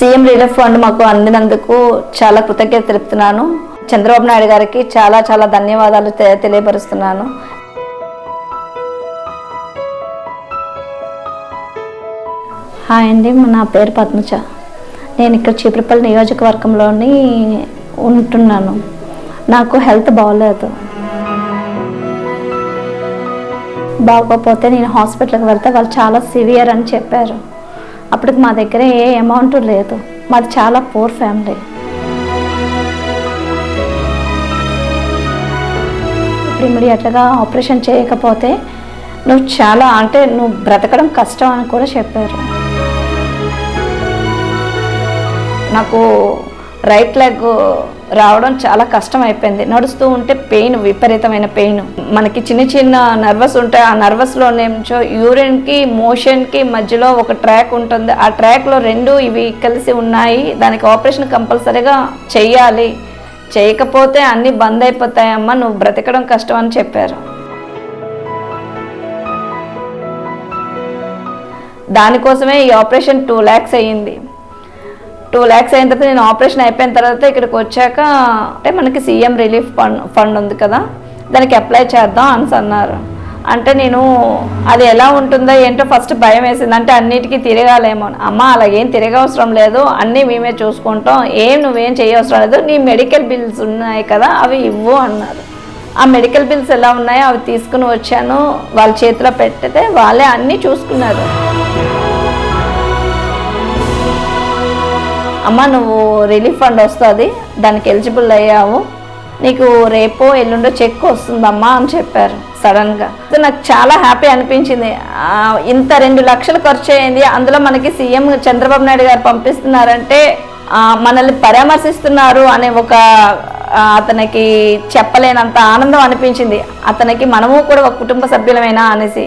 CM relief fund మాకు అందినందుకు చాలా కృతజ్ఞత తెలుపుతున్నాను. చంద్రబాబు నాయుడు గారికి చాలా చాలా ధన్యవాదాలు తె- తెలియపరుస్తున్నాను. హాయ్ అండి నా పేరు పద్మజ. నేను ఇక్కడ చీపురపల్లి నియోజకవర్గంలోని ఉంటున్నాను. నాకు హెల్త్ బాగోలేదు బాగోకపోతే నేను హాస్పిటల్కి వెళ్తే వాళ్ళు చాలా సివియర్ అని చెప్పారు. అప్పటికి మా దగ్గర ఏ అమౌంట్ లేదు. మాది చాలా పూర్ ఫ్యామిలీ ఇప్పుడు ఇమీడియట్గా ఆపరేషన్ చేయకపోతే నువ్వు చాలా అంటే నువ్వు బ్రతకడం కష్టం అని కూడా చెప్పారు. నాకు రైట్ లెగ్ రావడం చాలా కష్టం అయిపోయింది నడుస్తూ ఉంటే పెయిన్ విపరీతమైన పెయిన్. మనకి చిన్న చిన్న నర్వస్ ఉంటాయి. ఆ నర్వస్లో నుంచో యూరిన్కి మోషన్కి మధ్యలో ఒక ట్రాక్ ఉంటుంది. ఆ ట్రాక్లో రెండు ఇవి కలిసి ఉన్నాయి. దానికి ఆపరేషన్ కంపల్సరీగా చెయ్యాలి. చేయకపోతే అన్నీ బంద్ అయిపోతాయమ్మా. నువ్వు బ్రతకడం కష్టం అని చెప్పారు. దానికోసమే ఈ ఆపరేషన్ టూ ల్యాక్స్ అయ్యింది. టూ ల్యాక్స్ అయిన తర్వాత నేను ఆపరేషన్ అయిపోయిన తర్వాత ఇక్కడికి వచ్చాక అంటే మనకి సీఎం రిలీఫ్ ఫండ్ ఫండ్ ఉంది కదా దానికి అప్లై చేద్దాం అని అన్నారు. అంటే నేను అది ఎలా ఉంటుందో ఏంటో ఫస్ట్ భయం వేసింది. అంటే అన్నిటికీ తిరగాలేమో. అమ్మ అలాగేం తిరగవసరం లేదు. అన్నీ మేమే చూసుకుంటాం. ఏం నువ్వేం చేయవసరం లేదు. నీ మెడికల్ బిల్స్ ఉన్నాయి కదా అవి ఇవ్వు అన్నారు. ఆ మెడికల్ బిల్స్ ఎలా ఉన్నాయో అవి తీసుకుని వచ్చాను. వాళ్ళ చేతిలో పెట్టితే వాళ్ళే అన్నీ చూసుకున్నారు. అమ్మ నువ్వు రిలీఫ్ ఫండ్ వస్తుంది దానికి ఎలిజిబుల్ అయ్యావు. నీకు రేపో ఎల్లుండో చెక్ వస్తుందమ్మా అని చెప్పారు సడన్గా అయితే నాకు చాలా హ్యాపీ అనిపించింది. ఇంత రెండు లక్షలు ఖర్చు అయింది. అందులో మనకి సీఎం చంద్రబాబు నాయుడు గారు పంపిస్తున్నారంటే మనల్ని పరామర్శిస్తున్నారు అనే ఒక అతనికి చెప్పలేనంత ఆనందం అనిపించింది. అతనికి మనము కూడా ఒక కుటుంబ సభ్యులమేనా అనేసి.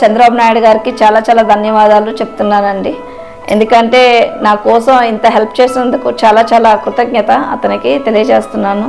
చంద్రబాబు నాయుడు గారికి చాలా చాలా ధన్యవాదాలు చెప్తున్నానండి. ఎందుకంటే నా కోసం ఇంత హెల్ప్ చేసినందుకు చాలా చాలా కృతజ్ఞత అతనికి తెలియజేస్తున్నాను.